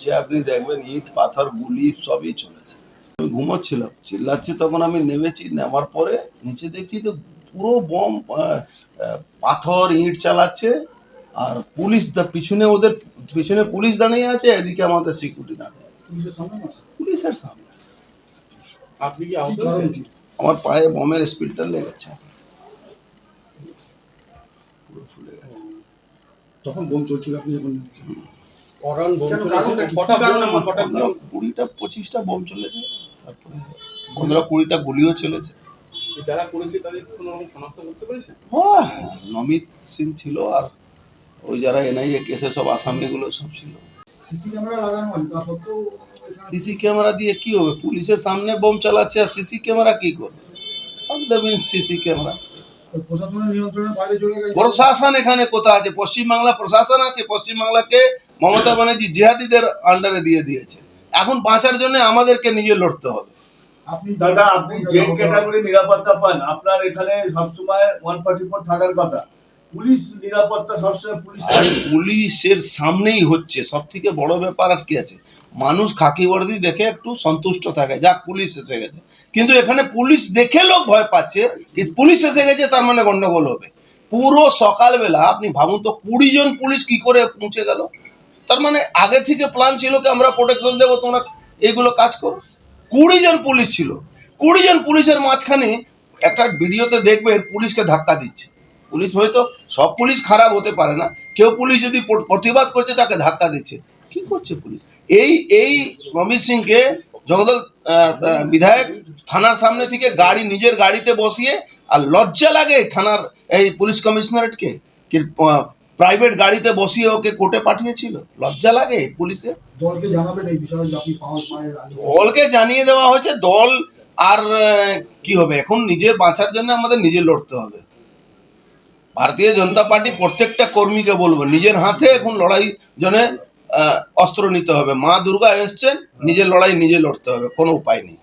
নিচে আপনি দেখবেন ইট পাথর গুলি সবই চলেছে। আমি ঘুমোচ্ছিলাম চিল্লাচ্ছি তখন আমি নেমেছি নেওয়ার পরে নিচে দেখছি তো পুরো বম পাথর ইট চালাচ্ছে আর পুলিশ পিছনে ওদের পিছনে পুলিশ দাঁড়িয়ে আছে এদিকে আমাদের সিকিউরিটি দাঁড়িয়ে আছে। পুলিশের সামনে আপনি কি আহত হয়েছেন? আমার পায়ে বমের স্পিলটা লেগেছে। পুরো ফুলে গেছে। তখন বোম চলছিল আপনি যখন কুড়িটা পঁচিশটা বোম চলেছে তারপরে পনেরো কুড়িটা গুলিও চলেছে। যারা করেছে তাদের কোনো শনাক্ত করতে পেরেছেন হ্যাঁ, নমিত সিং ছিল আর ওই যারা এনআইএ কেসে সব আসামিগুলো সব ছিল। সিসি ক্যামেরা আছে তা সত্ত্বেও এখানে সিসি ক্যামেরা দিয়ে কি হবে? পুলিশের সামনে বোম চালাচ্ছে আর সিসি ক্যামেরা কি করবে? CC camera. ওই প্রশাসনের নিয়ন্ত্রণের বাইরে চলে গেছে। প্রশাসন এখানে কোথা আছে? পশ্চিমবাংলা প্রশাসন আছে? পশ্চিমবাংলাকে মমতা ব্যানার্জি জিহাদিদের আন্ডারে দিয়ে দিয়েছে। এখন বাঁচার জন্য আমাদেরকে নিজে লড়তে হবে। আপনি দাদা আপনি জেড ক্যাটাগরি নিরাপত্তা পান আপনার এখানে সবসময় ওয়ান ফর্টি ফোর থাকার কথা। পুলিশ নিরাপত্তা সবসময় পুলিশ পুলিশের সামনেই হচ্ছে। সব থেকে বড় ব্যাপার আর কি আছে? মানুষ খাকি বর্দি দেখে একটু সন্তুষ্ট থাকে। যাক পুলিশ এসে গেছে। কিন্তু এখানে পুলিশ দেখে লোক ভয় পাচ্ছে পুলিশ এসে গেছে তার মানে গন্ডগোল হবে। পুরো সকালবেলা আপনি ভাবুন তো কুড়ি জন পুলিশ কি করে পৌঁছে গেল? তার মানে আগে থেকে প্ল্যান ছিল কি আমরা প্রোটেকশন দেবো, তোমরা এইগুলো কাজ করো। কুড়ি জন পুলিশ ছিল। কুড়ি জন পুলিশের মাঝখানে একটা ভিডিওতে দেখবে পুলিশকে ধাক্কা দিচ্ছে। পুলিশ হয়তো সব পুলিশ খারাপ হতে পারে না। কেউ পুলিশ যদি প্রতিবাদ করছে, তাকে ধাক্কা দিচ্ছে। কি করছে পুলিশ? এই এই রমিত সিংকে জগদল বিধায়ক থানার সামনে থেকে গাড়ি, নিজের গাড়িতে বসিয়ে আর লজ্জা লাগে থানার এই পুলিশ কমিশনারেটকে? কি প্রাইভেট গাড়িতে বসিয়ে ওকে কোর্টে পাঠিয়েছিল? লজ্জা লাগে পুলিশে দলকে জানাবেন এই বিষয়ে দলকে জানিয়ে দেওয়া হয়েছে দল আর কি হবে? এখন নিজে বাঁচার জন্য আমাদের নিজে লড়তে হবে। ভারতীয় জনতা পার্টি প্রত্যেকটা কর্মীকে বলব নিজের হাতে এখন লড়াই জন্য আহ, অস্ত্র নিতে হবে। মা দুর্গা এসছেন নিজের লড়াই নিজে লড়তে হবে কোনো উপায় নেই।